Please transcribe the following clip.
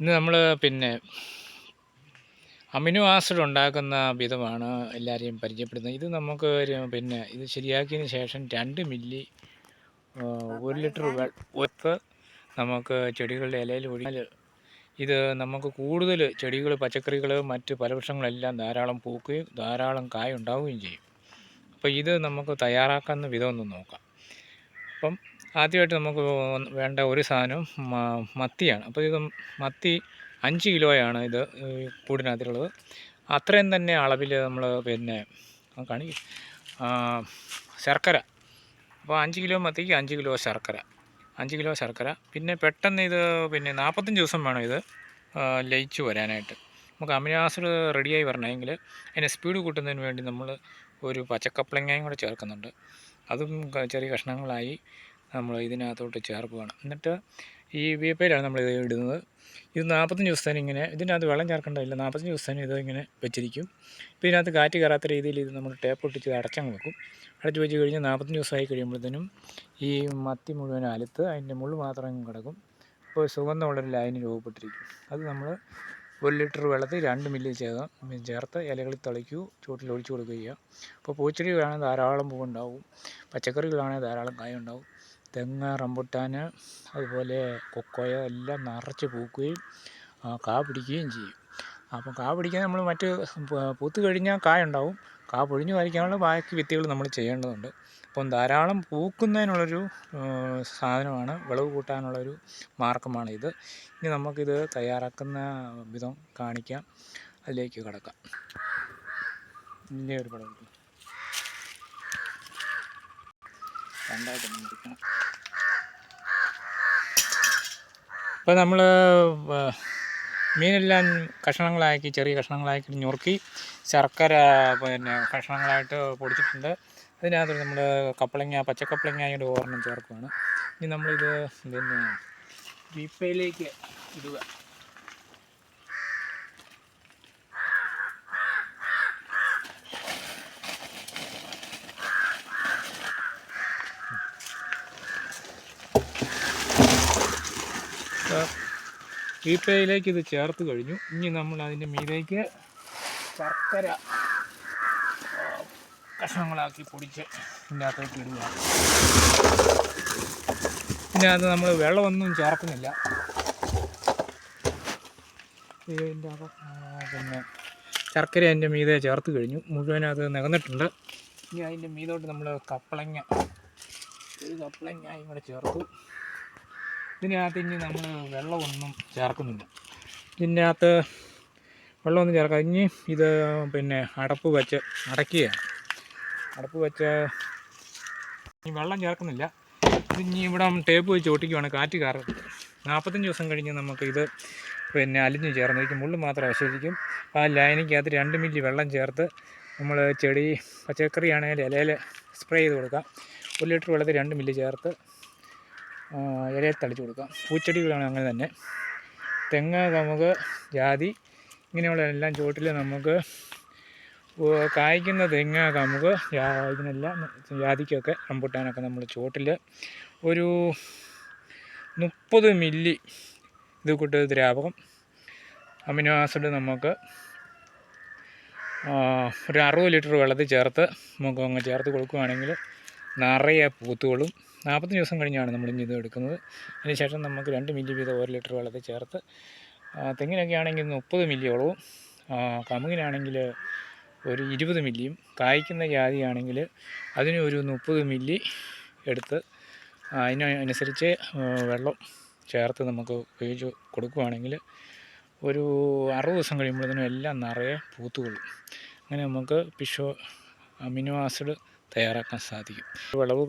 ഇന്ന് നമ്മൾ പിന്നെ അമിനോ ആസിഡ് ഉണ്ടാക്കുന്ന വിധമാണ് എല്ലാവരെയും പരിചയപ്പെടുന്നത് ഇത് നമുക്ക് പിന്നെ ഇത് ശരിയാക്കിയതിന് ശേഷം രണ്ട് മില്ലി ഒരു ലിറ്റർ വെള്ളത്ത് നമുക്ക് ചെടികളുടെ ഇലയിൽ ഒഴിഞ്ഞാൽ ഇത് നമുക്ക് കൂടുതൽ ചെടികൾ പച്ചക്കറികൾ മറ്റ് ഫലവൃക്ഷങ്ങളെല്ലാം ധാരാളം പൂക്കുകയും ധാരാളം കായ ഉണ്ടാവുകയും ചെയ്യും. അപ്പോൾ ഇത് നമുക്ക് തയ്യാറാക്കുന്ന വിധം ഒന്ന് നോക്കാം. അപ്പം ആദ്യമായിട്ട് നമുക്ക് വേണ്ട ഒരു സാധനം മത്തിയാണ്. അപ്പോൾ ഇത് മത്തി അഞ്ച് കിലോയാണ് ഇത് കൂടിനകത്തുള്ളത് അത്രയും തന്നെ അളവിൽ നമ്മൾ പിന്നെ കാണി ശർക്കര. അപ്പോൾ അഞ്ച് കിലോ മത്തിക്ക് അഞ്ച് കിലോ ശർക്കര. അഞ്ച് കിലോ ശർക്കര. പിന്നെ പെട്ടെന്ന് ഇത് പിന്നെ നാൽപ്പത്തഞ്ച് ദിവസം വേണം ഇത് ലയിച്ചു വരാനായിട്ട്. നമുക്ക് അമിനാസിഡ് റെഡിയായി വരണമെങ്കിൽ അതിനെ സ്പീഡ് കൂട്ടുന്നതിന് വേണ്ടി നമ്മൾ ഒരു പച്ചക്കപ്പളങ്ങയും കൂടെ ചേർക്കുന്നുണ്ട്. അതും ചെറിയ കഷ്ണങ്ങളായി നമ്മൾ ഇതിനകത്തോട്ട് ചേർക്കുകയാണ്. എന്നിട്ട് ഈ വേപ്പയിലാണ് നമ്മൾ ഇത് ഇടുന്നത്. ഇത് നാൽപ്പത്തഞ്ച് ദിവസത്തേന് ഇങ്ങനെ ഇതിനകത്ത് വെള്ളം ചേർക്കേണ്ടതില്ല. നാൽപ്പത്തഞ്ച് ദിവസത്തേന് ഇത് ഇങ്ങനെ വെച്ചിരിക്കും. ഇപ്പോൾ ഇതിനകത്ത് കാറ്റ് കയറാത്ത രീതിയിൽ ഇത് നമ്മൾ ടേപ്പ് ഒട്ടിച്ച് അടച്ചങ്ങ് വെക്കും. അടച്ച് വെച്ച് കഴിഞ്ഞ് നാൽപ്പത്തഞ്ച് ദിവസമായി കഴിയുമ്പോഴത്തേനും ഈ മത്തി മുഴുവൻ അലുത്ത് അതിന്റെ മുള്ളു മാത്രം കിടക്കും. അപ്പോൾ സുഗന്ധമുള്ളൊരു ലൈന് രൂപപ്പെട്ടിരിക്കും. അത് നമ്മൾ ഒരു ലിറ്റർ വെള്ളത്തിൽ രണ്ട് മില്ലി ചേർത്ത് ചേർത്ത് ഇലകളിൽ തളിക്കൂ ചുവട്ടിൽ ഒഴിച്ചു കൊടുക്കുക ചെയ്യുക അപ്പോൾ പൂച്ചെടികളാണെങ്കിൽ ധാരാളം പൂവുണ്ടാവും. പച്ചക്കറികളാണെങ്കിൽ ധാരാളം കായ ഉണ്ടാവും തെങ്ങ് റംബുട്ടാൻ അതുപോലെ കൊക്കോയ എല്ലാം നിറച്ച് പൂക്കുകയും കാ പിടിക്കുകയും ചെയ്യും. അപ്പം കാ പിടിക്കാൻ നമ്മൾ മറ്റ് പൂത്ത് കഴിഞ്ഞാൽ കായ ഉണ്ടാവും. കാ പൊഴിഞ്ഞു വരയ്ക്കാനുള്ള ബാക്കി വിത്തുകൾ നമ്മൾ ചെയ്യേണ്ടതുണ്ട്. അപ്പം ധാരാളം പൂക്കുന്നതിനുള്ളൊരു സാധനമാണ് വിളവ് കൂട്ടാനുള്ളൊരു മാർഗമാണ് ഇത്. ഇനി നമുക്കിത് തയ്യാറാക്കുന്ന വിധം കാണിക്കാം. അതിലേക്ക് കിടക്കാം. ഇനി ഒരു പടം രണ്ടായിട്ട് ഇപ്പോൾ നമ്മൾ മീനെല്ലാം കഷ്ണങ്ങളാക്കി ചെറിയ കഷ്ണങ്ങളാക്കി ഞുറുക്കി ശർക്കര പിന്നെ കഷ്ണങ്ങളായിട്ട് പൊടിച്ചിട്ടുണ്ട്. അതിനകത്ത് നമ്മൾ കപ്പളങ്ങ പച്ചക്കപ്പളങ്ങയുടെ ഓർണം ചേർക്കുകയാണ് ഇനി നമ്മളിത് പിന്നെ വീപ്പയിലേക്ക് ഇടുക. വീപ്പയിലേക്ക് ഇത് ചേർത്ത് കഴിഞ്ഞു. ഇനി നമ്മൾ അതിന്റെ മീതേക്ക് ശർക്കര കഷ്ണങ്ങളാക്കി പൊടിച്ച് ഇതിന്റെ അകത്തേക്ക് ഇടുക. പിന്നെ അത് നമ്മൾ വെള്ളമൊന്നും ചേർക്കുന്നില്ല. ഇതിന്റെ പിന്നെ ശർക്കര അതിന്റെ മീതെ ചേർത്ത് കഴിഞ്ഞു. മുഴുവൻ അത് നികന്നിട്ടുണ്ട്. ഇനി അതിന്റെ മീതോട്ട് നമ്മൾ കപ്പളങ്ങ ഒരു കപ്പളങ്ങ ഇവിടെ ചേർത്തു. ഇതിനകത്ത് ഇനി നമ്മൾ വെള്ളമൊന്നും ചേർക്കുന്നില്ല. ഇതിന്റെ അകത്ത് വെള്ളമൊന്നും ചേർക്കാം ഇനി ഇത് പിന്നെ അടപ്പ് വെച്ച് അടയ്ക്കുകയാണ്. അടപ്പ് വെച്ച് ഇനി വെള്ളം ചേർക്കുന്നില്ല. ഇത് ഇനി ഇവിടെ ടേപ്പ് വെച്ച് ഒട്ടിക്കുവാണ് കാറ്റ് കയറുന്നത് നാൽപ്പത്തഞ്ച് ദിവസം കഴിഞ്ഞ് നമുക്ക് ഇത് പിന്നെ അലിഞ്ഞ് ചേർന്നിരിക്കും മുള്ളു മാത്രം അവശേഷിക്കും ആ ലൈനിക്കകത്ത് രണ്ട് മില്ലി വെള്ളം ചേർത്ത് നമ്മൾ ചെടി പച്ചക്കറി ആണെങ്കിൽ ഇലയിൽ സ്പ്രേ ചെയ്ത് കൊടുക്കാം. ഒരു ലിറ്റർ വെള്ളത്തിൽ രണ്ട് മില്ലി ചേർത്ത് ഇലയിൽ തളിച്ച് കൊടുക്കാം. പൂച്ചെടികളാണ് അങ്ങനെ തന്നെ. തെങ്ങ് കമുക് ജാതി ഇങ്ങനെയുള്ള എല്ലാം ചുവട്ടിൽ നമുക്ക് കായ്ക്കുന്ന തെങ്ങ് കമുക് ജാ- ഇതിനെല്ലാം ജാതിക്കൊക്കെ റംബുട്ടാനൊക്കെ നമ്മൾ ചുവട്ടിൽ ഒരു മുപ്പത് മില്ലി ഇത് കൂട്ട് ദ്രാവകം അമിനോ ആസിഡ് നമുക്ക് ഒരു അറുപത് ലിറ്റർ വെള്ളത്തിൽ ചേർത്ത് നമുക്ക് അങ്ങ് ചേർത്ത് കൊടുക്കുകയാണെങ്കിൽ നിറയെ പൂത്തുകളും നാൽപ്പത്തഞ്ച് ദിവസം കഴിഞ്ഞാണ് നമ്മൾ ഇനി ഇത് എടുക്കുന്നത്. അതിനുശേഷം നമുക്ക് രണ്ട് മില്ലി വീതം ഒരു ലിറ്റർ വെള്ളത്തിൽ ചേർത്ത് തെങ്ങിനൊക്കെ ആണെങ്കിൽ മുപ്പത് മില്ലിയോളവും കമുകിനാണെങ്കിൽ ഒരു ഇരുപത് മില്ലിയും കായ്ക്കുന്ന ജാതിയാണെങ്കിൽ അതിന് ഒരു മുപ്പത് മില്ലി എടുത്ത് അതിനനുസരിച്ച് വെള്ളം ചേർത്ത് നമുക്ക് ഉപയോഗിച്ച് കൊടുക്കുകയാണെങ്കിൽ ഒരു അറുപത് ദിവസം കഴിയുമ്പോഴത്തേനും എല്ലാം നിറയെ പൂത്തുകൊള്ളും. അങ്ങനെ നമുക്ക് പിഷോ അമിനോ ആസിഡ് തയ്യാറാക്കാൻ സാധിക്കും. വിളവ്